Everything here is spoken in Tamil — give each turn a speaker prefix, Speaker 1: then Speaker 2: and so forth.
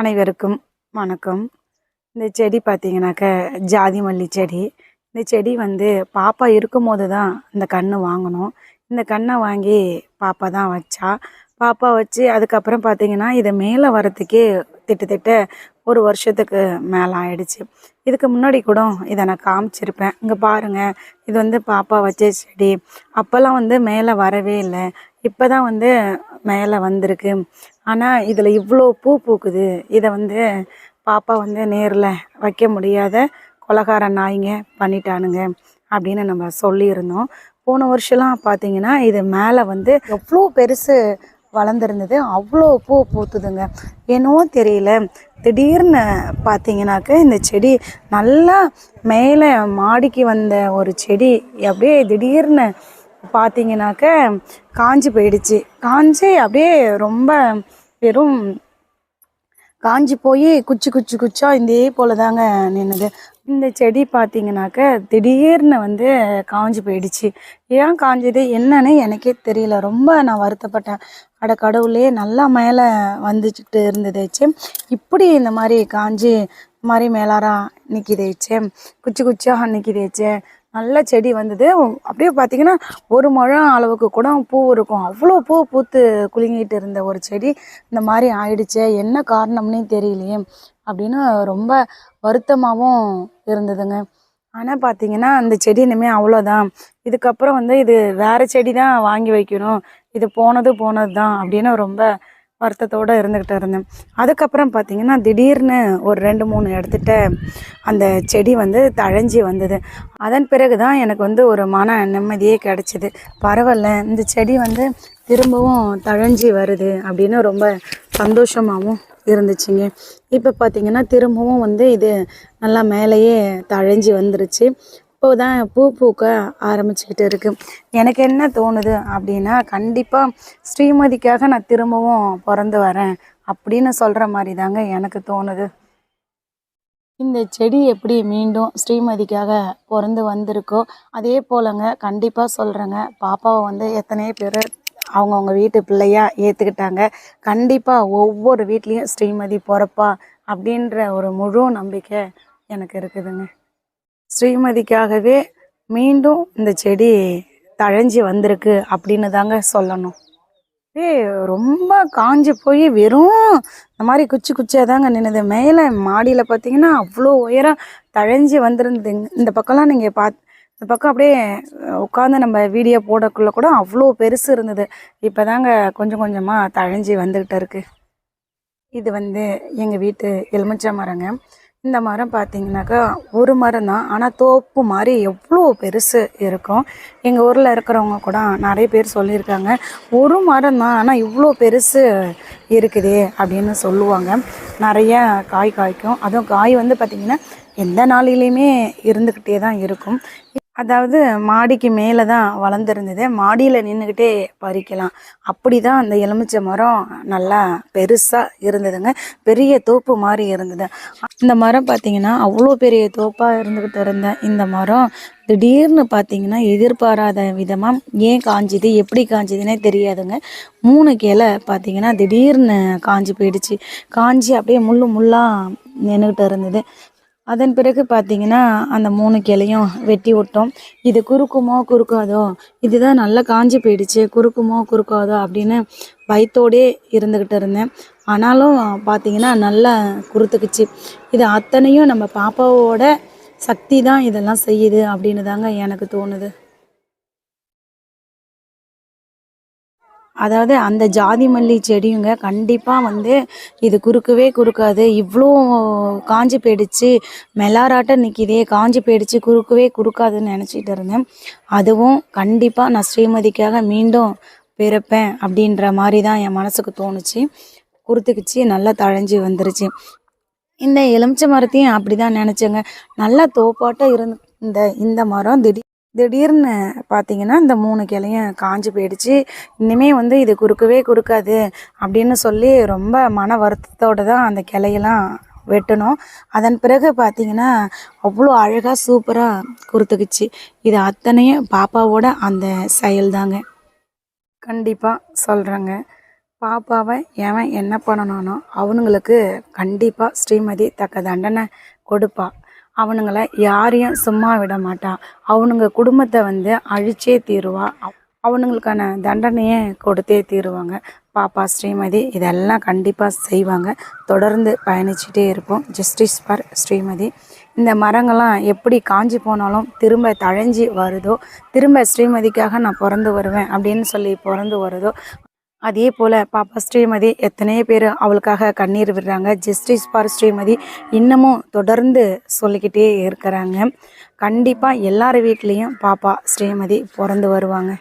Speaker 1: அனைவருக்கும் வணக்கம். இந்த செடி பார்த்தீங்கன்னாக்க ஜாதி மல்லி செடி. இந்த செடி வந்து பாப்பா இருக்கும்போது தான் இந்த கன்று வாங்கணும். இந்த கன்றை வாங்கி பாப்பா தான் வச்சா. பாப்பா வச்சு அதுக்கப்புறம் பார்த்தீங்கன்னா இதை மேலே வரத்துக்கே திட்டத்திட்ட ஒரு வருஷத்துக்கு மேலே ஆயிடுச்சு. இதுக்கு முன்னாடி கூட இதை நான் காமிச்சிருப்பேன். இங்கே பாருங்கள் இது வந்து பாப்பா வச்ச செடி. அப்போல்லாம் வந்து மேலே வரவே இல்லை. இப்போ தான் வந்து மேலே வந்திருக்கு. ஆனால் இதில் இவ்வளோ பூ பூக்குது. இதை வந்து பாப்பா வந்து நேரில் வைக்க முடியாத கொலகார நாய்ங்க பண்ணிட்டானுங்க அப்படின்னு நம்ம சொல்லியிருந்தோம். போன வருஷம்லாம் பார்த்தீங்கன்னா இது மேலே வந்து எவ்வளோ பெருசு வளர்ந்துருந்தது அவ்வளோ பூ பூத்துதுங்க. என்னவோ தெரியல. திடீர்னு பார்த்தீங்கன்னாக்க இந்த செடி நல்லா மேலே மாடிக்கு வந்த ஒரு செடி அப்படியே திடீர்னு பார்த்தீங்கன்னாக்க காஞ்சி போயிடுச்சு. காஞ்சி அப்படியே ரொம்ப வெறும் காஞ்சி போய் குச்சி குச்சி குச்சா இதே போல தாங்க நின்றுது இந்த செடி பார்த்தீங்கன்னாக்க திடீர்னு வந்து காஞ்சி போயிடுச்சு. ஏன் காஞ்சது? என்னன்னு எனக்கே தெரியல. ரொம்ப நான் வருத்தப்பட்டேன். அட கடவுளே நல்லா மேலே வந்துச்சுட்டு இருந்ததேச்சு இப்படி இந்த மாதிரி காஞ்சி மாதிரி மேலாரா நிற்கிதேச்சே குச்சி குச்சியாக நிற்கிதேச்சே நல்ல செடி வந்தது. அப்படியே பார்த்தீங்கன்னா ஒரு முழம் அளவுக்கு கூட பூ இருக்கும். அவ்வளோ பூ பூத்து குலுங்கிட்டு இருந்த ஒரு செடி இந்த மாதிரி ஆயிடுச்சே. என்ன காரணம்னே தெரியலையே அப்படின்னு ரொம்ப வருத்தமாகவும் இருந்ததுங்க. ஆனால் பார்த்தீங்கன்னா அந்த செடி இனிமேல் அவ்வளோதான் இதுக்கப்புறம் வந்து இது வேறு செடி தான் வாங்கி வைக்கணும். இது போனது போனது தான் அப்படின்னு ரொம்ப வருத்தத்தோடு இருந்துக்கிட்டு இருந்தேன். அதுக்கப்புறம் பார்த்திங்கன்னா திடீர்னு ஒரு ரெண்டு மூணு இடத்துட்ட அந்த செடி வந்து தழைஞ்சி வந்தது. அதன் பிறகு தான் எனக்கு வந்து ஒரு மன நிம்மதியே கிடச்சிது. பரவாயில்ல இந்த செடி வந்து திரும்பவும் தழைஞ்சி வருது அப்படின்னு ரொம்ப சந்தோஷமாகவும் இருந்துச்சுங்க. இப்போ பார்த்திங்கன்னா திரும்பவும் வந்து இது நல்லா மேலேயே தழைஞ்சி வந்துருச்சு. இப்போ தான் பூ பூக்க ஆரம்பிச்சுக்கிட்டு இருக்குது எனக்கு என்ன தோணுது அப்படின்னா கண்டிப்பாக ஸ்ரீமதிக்காக நான் திரும்பவும் பிறந்து வரேன் அப்படின்னு சொல்கிற மாதிரி தாங்க எனக்கு தோணுது. இந்த செடி எப்படி மீண்டும் ஸ்ரீமதிக்காக பிறந்து வந்திருக்கோ அதே போலங்க கண்டிப்பாக சொல்கிறேங்க பாப்பாவை வந்து எத்தனையோ பேர் அவங்கவுங்க வீட்டு பிள்ளையாக ஏற்றுக்கிட்டாங்க கண்டிப்பாக ஒவ்வொரு வீட்லேயும் ஸ்ரீமதி பிறப்பா அப்படின்ற ஒரு முழு நம்பிக்கை எனக்கு இருக்குதுங்க. ஸ்ரீமதிக்காகவே மீண்டும் இந்த செடி தழைஞ்சி வந்திருக்கு அப்படின்னு தாங்க சொல்லணும். ஏ ரொம்ப காஞ்சி போய் வெறும் இந்த மாதிரி குச்சி குச்சியாக தாங்க நின்றுது மேலே மாடியில் பார்த்தீங்கன்னா அவ்வளோ உயரம் தழைஞ்சி வந்திருந்ததுங்க இந்த பக்கம்லாம் நீங்கள் பாத் இந்த பக்கம் அப்படியே உட்காந்து நம்ம வீடியோ போடக்குள்ளே கூட அவ்வளோ பெருசு இருந்தது. இப்போ தாங்க கொஞ்சம் கொஞ்சமாக தழைஞ்சி வந்துக்கிட்டு இருக்குது இது வந்து எங்கள் வீட்டு எலுமிச்சை மரங்க. இந்த மரம் பார்த்தீங்கன்னாக்கா ஒரு மரம் தான் ஆனால் தோப்பு மாதிரி எவ்வளோ பெருசு இருக்கும். எங்கள் ஊரில் இருக்கிறவங்க கூட நிறைய பேர் சொல்லியிருக்காங்க. ஒரு மரம் தான் ஆனால் இவ்வளோ பெருசு இருக்குதே அப்படின்னு சொல்லுவாங்க. நிறைய காய் காய்க்கும். அதுவும் காய் வந்து பார்த்திங்கன்னா எந்த நாளிலையுமே இருந்துக்கிட்டே தான் இருக்கும். அதாவது மாடிக்கு மேலே தான் வளர்ந்துருந்தது. மாடியில் நின்றுக்கிட்டே பறிக்கலாம். அப்படி தான் அந்த எலுமிச்சை மரம் நல்லா பெருசாக இருந்ததுங்க. பெரிய தோப்பு மாதிரி இருந்தது. இந்த மரம் பார்த்திங்கன்னா அவ்வளோ பெரிய தோப்பாக இருந்துக்கிட்டு இருந்த இந்த மரம் திடீர்னு பார்த்தீங்கன்னா எதிர்பாராத விதமாக ஏன் காஞ்சிது எப்படி காஞ்சிதுன்னே தெரியாதுங்க. மூணு கிளை பார்த்தீங்கன்னா திடீர்னு காஞ்சி போயிடுச்சு. காஞ்சி அப்படியே முள்ளு முள்ளாக நின்றுக்கிட்டு இருந்தது. அதன் பிறகு பார்த்தீங்கன்னா அந்த மூணு கிளையும் வெட்டி விட்டோம். இது குறுக்குமோ குறுக்காதோ? இதுதான் நல்லா காஞ்சி போயிடுச்சு. குறுக்குமோ குறுக்காதோ அப்படின்னு பயத்தோடே இருந்துக்கிட்டு இருந்தேன். ஆனாலும் பார்த்தீங்கன்னா நல்லா குறுத்துக்குச்சு. இது அத்தனையும் நம்ம பாப்பாவோட சக்தி தான் இதெல்லாம் செய்யுது அப்படின்னு தாங்க எனக்கு தோணுது. அதாவது அந்த ஜாதி மல்லி செடியுங்க கண்டிப்பாக வந்து இது குறுக்கவே குறுக்காது. இவ்வளோ காஞ்சி போயிடுச்சு. மெலாராட்ட நிற்கிதே காஞ்சி போயிடுச்சு. குறுக்கவே குறுக்காதுன்னு நினச்சிட்டு இருந்தேன். அதுவும் கண்டிப்பாக நான் ஸ்ரீமதிக்காக மீண்டும் பிறப்பேன் அப்படின்ற மாதிரி தான் என் மனசுக்கு தோணுச்சு. குறுத்துக்குச்சு. நல்லா தழைஞ்சி வந்துருச்சு. இந்த எலுமிச்சை மரத்தையும் அப்படி தான் நினச்சேங்க. நல்லா தோப்பாட்டாக இருந்த இந்த இந்த மரம் திடீர் திடீர்னு பார்த்தீங்கன்னா இந்த மூணு கிளையும் காஞ்சி போயிடுச்சு. இனிமே வந்து இது குறுக்கவே குறுக்காது அப்படின்னு சொல்லி ரொம்ப மன வருத்தத்தோடு தான் அந்த கிளையெல்லாம் வெட்டணும் அதன் பிறகு பார்த்தீங்கன்னா அவ்வளோ அழகாக சூப்பராக குறுத்துக்குச்சு. இது அத்தனையும் பாப்பாவோட அந்த செயல் தாங்க கண்டிப்பாக சொல்கிறேங்க பாப்பாவை எவன் என்ன பண்ணணும்னோ அவனுங்களுக்கு கண்டிப்பாக ஸ்ரீமதி தக்க தண்டனை கொடுப்பாள் அவனுங்களை யாரையும் சும்மா விட மாட்டான் அவனுங்க குடும்பத்தை வந்து அழிச்சே தீருவாள் அவனுங்களுக்கான தண்டனையை கொடுத்தே தீருவாங்க. பாப்பா ஸ்ரீமதி இதெல்லாம் கண்டிப்பாக செய்வாங்க. தொடர்ந்து பயணிச்சுட்டே இருப்போம். Justice for Srimathi. இந்த மரங்கள்லாம் எப்படி காஞ்சி போனாலும் திரும்ப தழைஞ்சி வருதோ திரும்ப ஸ்ரீமதிக்காக நான் பிறந்து வருவேன் அப்படின்னு சொல்லி பிறந்து வருதோ அதே போல் பாப்பா ஸ்ரீமதி எத்தனையோ பேர் அவளுக்காக கண்ணீர் விடுறாங்க. ஜஸ்டிஸ் ஃபார் ஸ்ரீமதி இன்னமும் தொடர்ந்து சொல்லிக்கிட்டே இருக்கிறாங்க. கண்டிப்பாக எல்லார் வீட்லேயும் பாப்பா ஸ்ரீமதி பிறந்து வருவாங்க.